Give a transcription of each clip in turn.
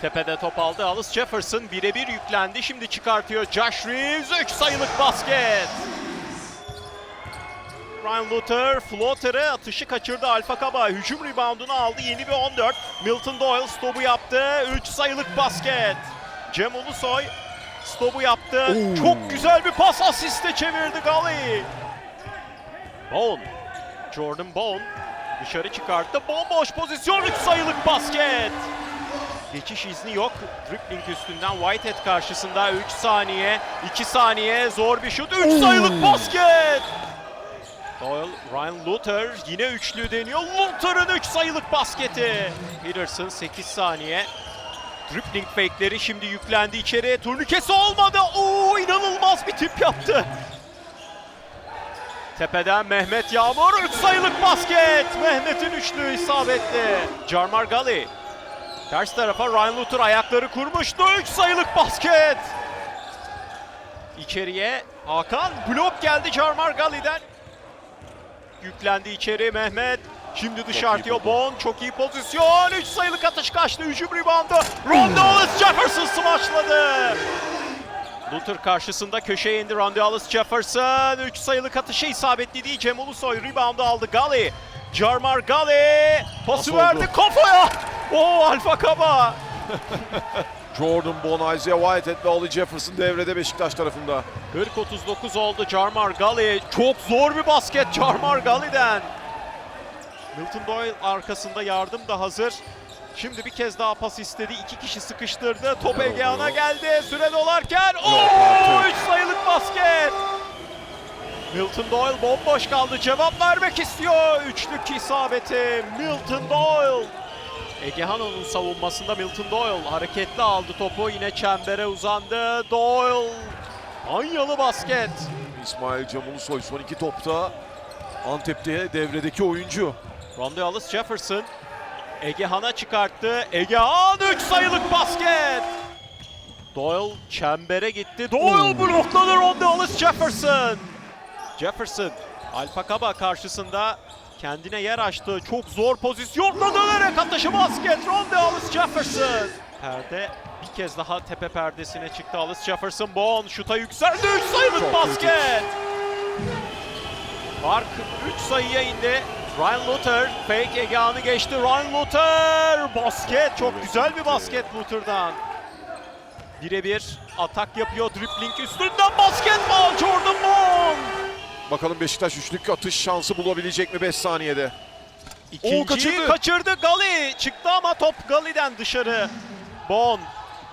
Tepede top aldı. Alice Jefferson birebir yüklendi. Şimdi çıkartıyor Josh Reeves. 3 sayılık basket. Ryan Luther floater'ı atışı kaçırdı. Alfa Kaba hücum reboundunu aldı. Yeni bir 14. Milton Doyle stopu yaptı. 3 sayılık basket. Cem Ulusoy stopu yaptı. Oo. Çok güzel bir pas asiste çevirdi Gali. Bone. Jordan Bone dışarı çıkarttı. Bomboş pozisyon 3 sayılık basket. Geçiş izni yok. Dribbling üstünden Whitehead karşısında 3 saniye, 2 saniye zor bir şut. 3 sayılık basket. Doyle, Ryan Luther yine üçlü deniyor. Luther'ın 3 sayılık basketi. Peterson 8 saniye. Dribbling fake'leri şimdi yüklendi içeriye. Turnikesi olmadı. Oo inanılmaz bir tip yaptı. Tepeden Mehmet Yağmur 3 sayılık basket. Mehmet'in üçlü isabetli. Jarmar Gali. Ters tarafa Ryan Luther ayakları kurmuştu. 3 sayılık basket. İçeriye Hakan blok geldi Jarmar Gali'den. Yüklendi içeri Mehmet. Şimdi dışarıya Bon çok iyi pozisyon. 3 sayılık atış kaçtı. Hücum reboundu. Rondalis Jefferson smaçladı. Luther karşısında köşeye indi Rondalis Jefferson. 3 sayılık atışı isabetli değil. Cem Ulusoy reboundu aldı. Gali. Jarmar Gali. Pası Nasıl verdi oldu? kafaya. Oo Alfa Kaba. Jordan Bon, Isaiah Whitehead ve Ali Jefferson devrede Beşiktaş tarafında. 40-39 oldu Jarmar Gali. Çok zor bir basket Jarmar Gali'den. Milton Doyle arkasında yardım da hazır. Şimdi bir kez daha pas istedi. İki kişi sıkıştırdı. Top Egehan'a geldi. Süre dolarken. Oo! 3 sayılık basket. Milton Doyle bomboş kaldı. Cevap vermek istiyor. Üçlük isabeti. Milton Doyle. Egehan onun savunmasında Milton Doyle hareketli aldı topu. Yine çembere uzandı. Doyle. Anyalı basket. İsmail Camulusoy son iki topta Antep'te devredeki oyuncu. Ronda Alice Jefferson. Egehan'a çıkarttı. Egehan 3 sayılık basket. Doyle çembere gitti. Doyle blokladı Ronda Alice Jefferson. Jefferson Alfa Kaba karşısında kendine yer açtı. Çok zor pozisyonla dönerek atışı basket. Ronda Alice Jefferson. Perde bir kez daha tepe perdesine çıktı Alice Jefferson. Bon şuta yükseldi. 3 sayılık basket. Fark 3 sayıya indi. Ryan Luther fake Egehan'ı geçti. Ryan Luther basket çok güzel bir basket Luther'dan. Birebir atak yapıyor dribbling üstünden basketbol Jordan Bond. Bakalım Beşiktaş üçlük atış şansı bulabilecek mi 5 saniyede? İkinciyi kaçırdı. kaçırdı. Gali çıktı ama top Gali'den dışarı. Bon.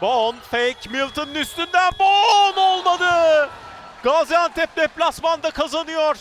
Bon fake Milton'un üstünden Bon olmadı. Gaziantep deplasmanda kazanıyor.